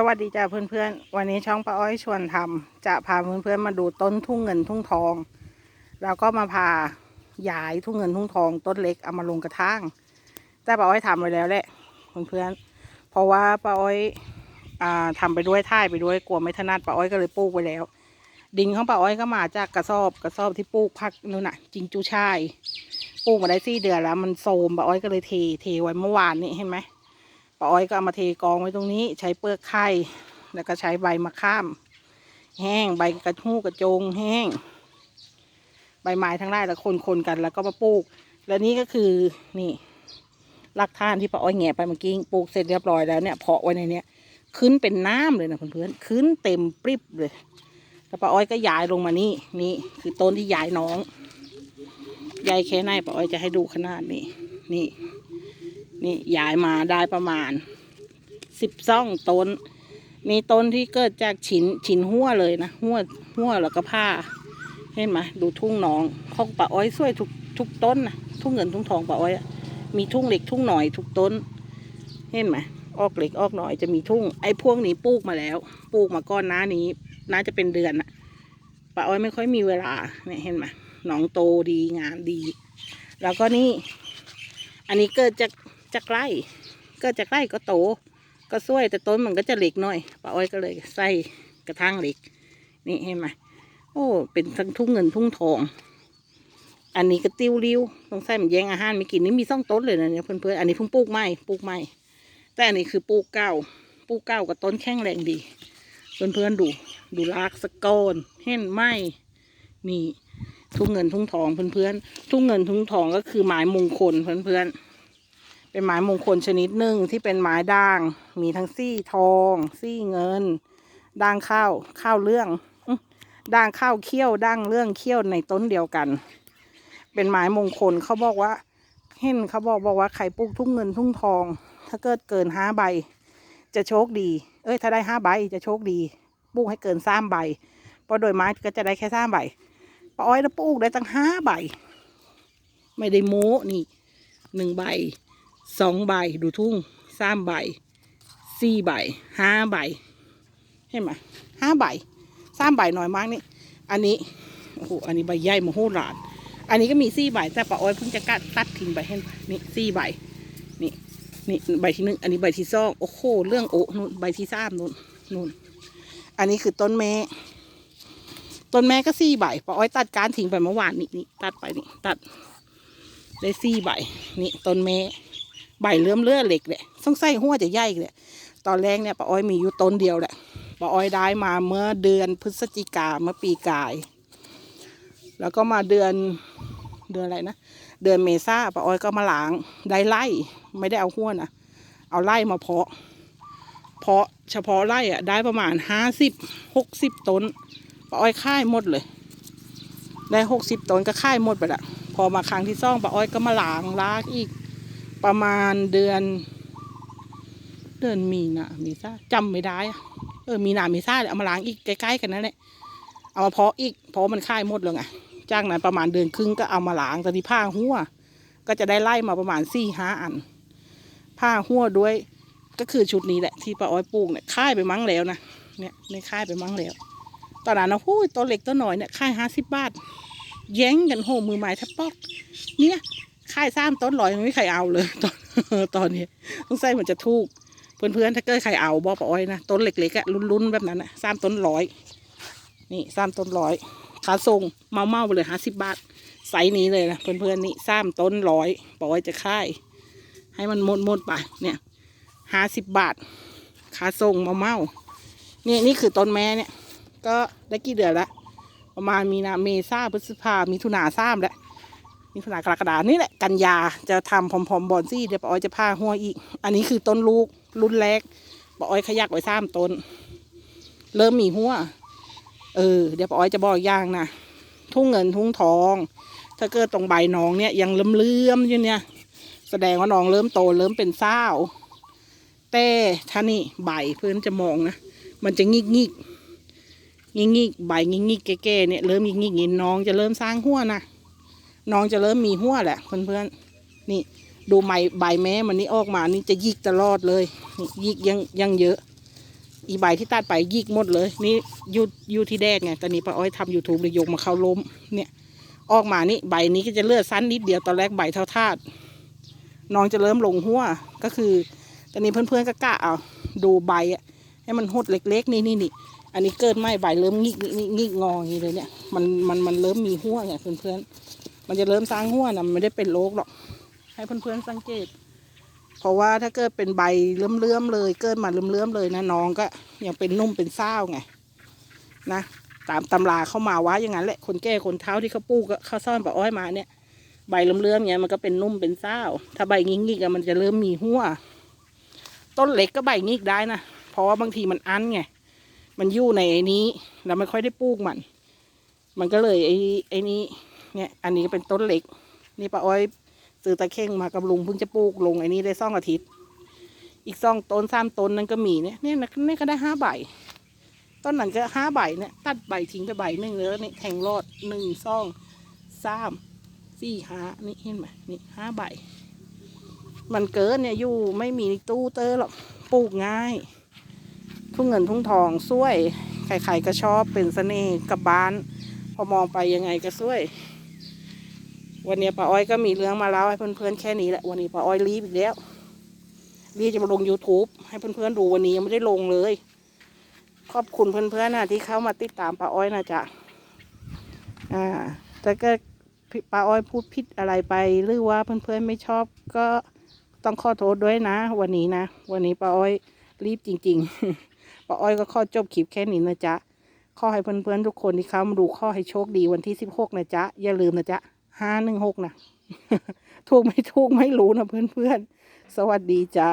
สวัสดีจ้าเพื่อนๆ วันนี้ช่องป้าอ้อยชวนทำจะพาเพื่อนๆมาดูต้นทุ่งเงินทุ่งทอง แล้วก็มาพาย้ายทุ่งเงินทุ่งทองต้นเล็กเอามาลงกระถางแต่ป้าอ้อยทำไว้แล้วแหละเพื่อนๆเพราะว่าป้าอ้อยอ่าทำไปด้วยท่ายไปด้วยกลัวไม่ถนัดป้าอ้อยก็เลยปลูกไว้แล้ว ดินของป้าอ้อยก็มาจากกระสอบกระสอบที่ปลูกพักนู่นน่ะ จิงจูช่ายปลูกมาได้สี่เดือนแล้ว มันโทมป้าอ้อยก็เลยเทเทไว้เมื่อวานนี้เห็นไหม ป้าอ้อยก็เอามาเทกองไว้ตรงนี้ ใช้เปลือกไข่แล้วก็ใช้ใบมะข้าม แห้งใบกระทู้กระโจงแห้ง ใบไม้ทั้งหลายแล้วคนๆกันแล้วก็มาปลูก แล้วนี่ก็คือนี่รากฐานที่ป้าอ้อยแงะไปเมื่อกี้ปลูกเสร็จเรียบร้อยแล้วเนี่ยเพาะไว้ในเนี้ยขึ้นเป็นน้ำเลยนะเพื่อนๆขึ้นเต็มปริบเลยแล้วป้าอ้อยก็ย้ายลงมานี่นี่คือต้นที่ย้ายน้องย้ายแค่ไหนป้าอ้อยจะให้ดูขนาดนี้นี่ นี่ย้ายมาได้ประมาณสิบซ่องต้น มีต้นที่เกิดจากฉินฉินหัวเลยนะหัวหัวแล้วก็ผ้า เห็นไหมดูทุ่งหนองของป่าอ้อยสวยทุกทุกต้นนะทุ่งเงินทุ่งทองป่าอ้อยมีทุ่งเล็กทุ่งหน่อยทุกต้น เห็นไหมออกเล็กออกหน่อยจะมีทุ่ง ไอ้พวกนี้ปลูกมาแล้วปลูกมาก้อนหน้านี้ น่าจะเป็นเดือนอะป่าอ้อยไม่ค่อยมีเวลาเนี่ยเห็นไหมหนองโตดีงามดี แล้วก็นี่ อันนี้เกิดจาก จากไร่กิดจากไร่ก็โต ก็สวยแต่ต้นมันก็จะเล็กหน่อยป้าอ้อยก็เลยใส่กระถางเหล็ก นี่เห็นไหมโอ้ เป็นทั้งทุ่งเงินทุ่งทอง อันนี้ก็ติ้วริ้วต้องใส่มันแย่งอาหารไม่กินนี่มีซ่องต้นเลยนะเนี่ยเพื่อนๆอันนี้เพิ่งปลูกใหม่ปลูกใหม่แต่อันนี้คือปลูกเก้าปลูกเก้ากับต้นแข็งแรงดี เพื่อนๆดูดูรากสะกอนเห็นไหมนี่ทุ่งเงินทุ่งทองเพื่อนๆทุ่งเงินทุ่งทองก็คือไม้มงคลเพื่อนๆ เป็นไม้มงคลชนิดหนึ่งที่เป็นไม้ด่าง มีทั้งซี่ทอง ซี่เงินด่างข้าวข้าวเรื่องด่างข้าวเขี้ยวด่างเรื่องเขี้ยวในต้นเดียวกัน เป็นไม้มงคลเขาบอกว่า เห็นเขาบอกบอกว่าใครปลูกทุ่งเงินทุ่งทอง ถ้าเกิดเกินห้าใบ จะโชคดี เอ้ย ถ้าได้ห้าใบจะโชคดีปลูกให้เกินสามใบเพราะโดยไม้ก็จะได้แค่สามใบป้าอ้อยแล้วปลูกได้ตั้งห้าใบ ไม่ได้โม้นี่หนึ่งใบ สองใบดูทุ่งสามใบสี่ใบห้าใบเห็นไหมห้าใบสามใบน้อยมากนี่ อันนี้โอ้โหอันนี้ใบใหญ่มโหฬารอันนี้ก็มีสี่ใบแต่ป้าอ้อยเพิ่งจะกัดตัดทิ้งไปเห็นปะนี่สี่ใบนี่นี่ใบที่หนึ่งอันนี้ใบที่สองโอ้โหเรื่องโอ้นู่นใบที่สามนู่นนู่นอันนี้คือต้นแม่ต้นแม่ก็สี่ใบป้าอ้อยตัดการทิ้งไปเมื่อวานนี่นี่ตัดไปนี่ตัดได้สี่ใบนี่ต้นแม่ ใบเลื่อมเลือเหล็กแหละต้องใส่หัวจะใหญ่เลยตอนแรกเนี่ยป้าอ้อยมีอยู่ต้นเดียวแหละป้าอ้อยได้มาเมื่อเดือนพฤศจิกาเมื่อปีกาย แล้วก็มาเดือนเดือนอะไรนะเดือนเมษาป้าอ้อยก็มาล้างได้ไล่ไม่ได้เอาหัวนะเอาไล่มาเพาะ เพาะเฉพาะไล่อะได้ประมาณห้าสิบหกสิบต้นป้าอ้อยค่ายหมดเลย ได้หกสิบต้นก็ค่ายหมดไปละพอมาครั้งที่สองป้าอ้อยก็มาล้างล้างอีก ประมาณเดือน เดือนมีนาเมษาจำไม่ได้อะเออมีนาเมษาเลยเอามาล้างอีกใกล้ๆกันนั่นแหละเอามาเพาะอีกเพราะมันค่ายหมดเลยไงจากนั้นประมาณเดือนครึ่งก็เอามาล้างตอนที่ผ้าหัวก็จะได้ไล่มาประมาณสี่ห้าอัน ผ้าหัวด้วยก็คือชุดนี้แหละที่ป้าอ้อยปลูกเนี่ยค่ายไปมั้งแล้วนะเนี่ยในค่ายไปมั้งแล้วตอนนั้นนะพูดตัวเล็กตัวหน่อยเนี่ยค่ายห้าสิบบาทแย้งกันโหมือไม้แทบปอก เนี่ย ค่ายสร้างต้นลอยไม่มีใครเอาเลย ตอนตอนนี้ต้องใส่เหมือนจะถูกเพื่อนๆถ้าเกิดใครเอาบอกปอ้อยนะต้นเล็กๆอะรุ่นๆแบบนั้นอะสร้างต้นร้อย นี่สร้างต้นร้อยขาส่งเมาเมาไปเลยห้าสิบบาทไซส์นี้เลยนะเพื่อนๆนี่สร้างต้นร้อยปอ้อยจะค่าย ให้มันมดมดไปเนี่ยห้าสิบบาทขาส่งเมาเมาๆนี่นี่คือต้นแม่เนี่ย ก็ได้กี่เดือนละประมาณมีนาเมษาพฤษภามิถุนาซ้ำแล้ว มิถุนาดกรกฎานี่แหละกันยาจะทำพร้อมๆบอนซี่เดี๋ยวปออยจะพาหัวอีก อันนี้คือต้นลูกรุ่นแรกปออยขยักไว้ซ้ำต้น เริ่มมีหัวเออเดี๋ยวปออยจะบอกอย่างนะทุ่งเงินทุ่งทอง ถ้าเกิดตรงใบน้องเนี่ยยังเลื่อมๆอยู่เนี่ยแสดงว่าน้องเริ่มโตเริ่มเป็นเศร้าแต่ถ้านี่ใบเพื่อนจะมองนะมันจะงิกงิกงิกงิกใบงิกงิกแก่ๆเนี่ยเริ่มงิกงิกน้องจะเริ่มสร้างหัวนะ น้องจะเริ่มมีหัวแหละเพื่อนๆนี่ดูใบใบแม้มันนี่ออกมานี่จะยิกตลอดเลยนี่ยิกยังยังเยอะ อีใบที่ตัดไปยิกหมดเลย นี่ยูยูที่แดดไงตอนนี้ป้าอ้อยทำยูทูบเลยยกมาเข้าล้มเนี่ยออกมานี่ใบนี้ก็จะเลือดสั้นนิดเดียวตอนแรกใบเท่าทาดน้องจะเริ่มลงหัวก็คือ ตอนนี้เพื่อนๆก็กะเอาดูใบอะให้มันหดเล็กๆนี่นี่นี่อันนี้เกิดไหมใบเริ่มงิกงิกงิกงออย่างนี้เลยเนี่ยมันมันมันเริ่มมีหัวไงเพื่อนๆ มันจะเริ่มสร้างหัวนะมันไม่ได้เป็นโรคหรอก ให้เพื่อนๆสังเกต เพราะว่าถ้าเกิดเป็นใบเลื่อมๆเลย เกิดมาเลื่อมๆเลยนะน้องก็ยังเป็นนุ่มเป็นเศร้าไงนะตามตำราเข้ามาว่าอย่างนั้นแหละคนแก่คนเท้าที่เขาปลูกเขาซ่อนปลาอ้อยมาเนี่ย ใบเลื่อมๆเงี้ยมันก็เป็นนุ่มเป็นเศร้า ถ้าใบงิกๆอะมันจะเริ่มมีหัวต้นเล็กก็ใบงิกได้นะเพราะว่าบางทีมันอั้นไงมันอยู่ในไอ้นี้เราไม่ค่อยได้ปลูกมัน มันก็เลยไอ้ไอ้นี้ เนี่ยอันนี้ก็เป็นต้นเล็ก นี่ป้าอ้อยซื้อตะเข่งมากับลุงเพิ่งจะปลูกลงไอ้นี้ได้สองอาทิตย์ อีกสองต้นสามต้นนั้นก็มีเนี่ยเนี่ยนี่ก็ได้ห้าใบต้นนั้นก็ห้าใบเนี่ยตัดใบทิ้งไปใบหนึ่งแล้วนี่แทงรอดหนึ่งสองสามสี่ห้านี่เห็นไหมนี่ห้าใบ มันเกินเนี่ยอยู่ไม่มีตู้เตอร์หรอกปลูกง่าย ทุ่งเงินทุ่งทองสวยใครๆก็ชอบเป็นเสน่ห์กับบ้าน พอมองไปยังไงก็สวย วันนี้ป้าอ้อยก็มีเรื่องมาเล่าให้เพื่อนๆแค่นี้แหละวันนี้ป้าอ้อยรีบอีกแล้วรีบจะมาลง YouTube ให้เพื่อนๆดูวันนี้ยังไม่ได้ลงเลย ขอบคุณเพื่อนๆนะที่เข้ามาติดตามป้าอ้อยนะจ๊ะอ่าแต่ก็ป้าอ้อยพูดผิดอะไรไปหรือว่าเพื่อนๆไม่ชอบก็ต้องขอโทษด้วยนะ วันนี้นะ วันนี้ป้าอ้อยรีบจริง ๆป้าอ้อยก็ข้อจบคลิปแค่นี้นะจ๊ะขอให้เพื่อนๆทุกคนที่เข้ามาดูข้อให้โชคดีวันที่สิบหกนะจ๊ะ อย่าลืมนะจ๊ะ ห้าหนึ่งหกนะถูกไม่ถูกไม่รู้นะเพื่อนๆ สวัสดีจ้า